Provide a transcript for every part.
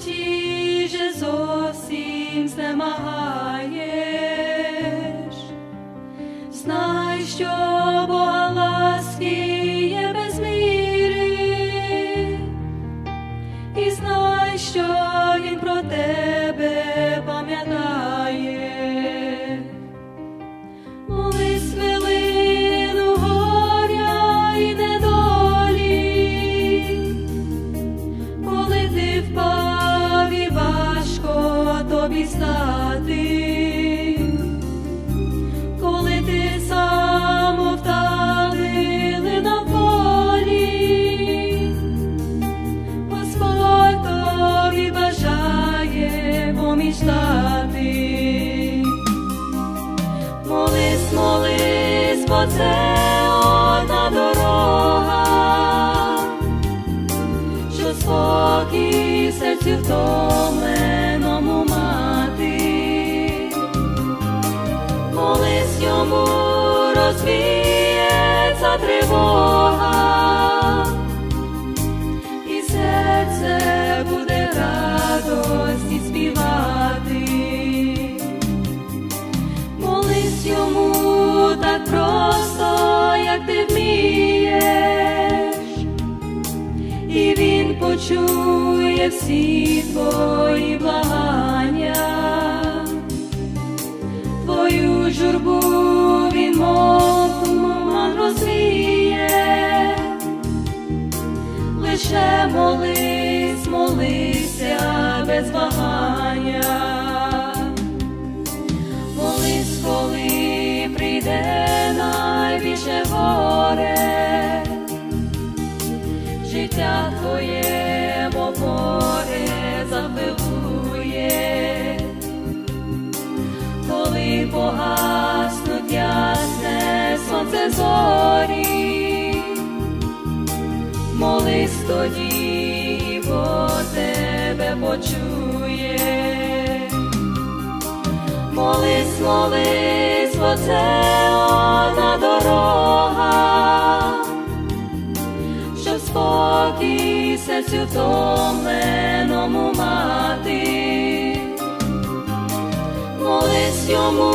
Jesus seems the Mahat. стати, коли ти сам вталили на полі, Господові бажає помічтати, молись, молись, бо дорога, що спокій серцю втомле. Розвіється тривога, і серце буде радості співати. Молись йому так просто, як ти вмієш, і він почує всі твої благання, твою журбу лише молись, молися без вагання. Молись, коли прийде найбільше горе, життя твоє, море запилує, коли погаснуть ясне сонце зорі, молись тоді, бо тебе почує. Молись, молись, бо це одна дорога, щоб спокій серцю втомленому мати. Молись йому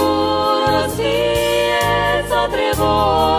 розвіється тривога,